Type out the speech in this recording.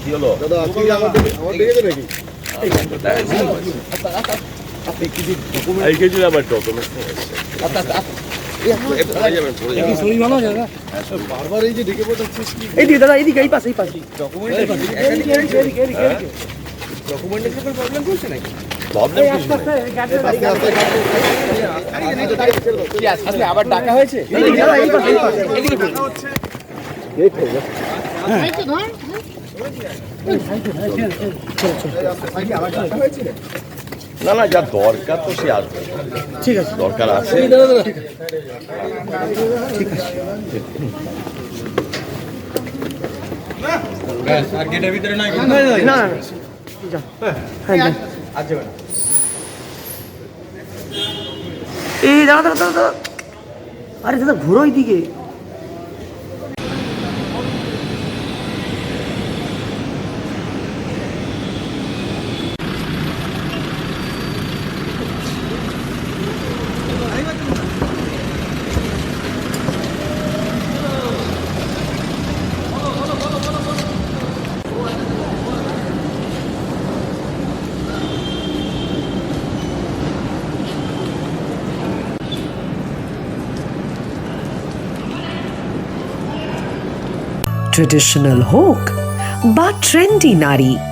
কি হলো? কিছু আবার ডকুমেন্ট শরীর ভালো আছে দাদা? বারবার এই যে ডেকে পাঠাচ্ছিস কি? এইদিকে দাদা এইদিকে এই পাশে এই পাশে। প্রবলেম কিছু নেই আবার ডাকা হয়েছে? না না যা দরকার তো সে আসবে। ঠিক আছে। দরকার আছে? না না না যা। হ্যাঁ। এই দাদা দাদা দাদা আরে দাদা ঘুরো দিকে traditional hoke, but trendy nari.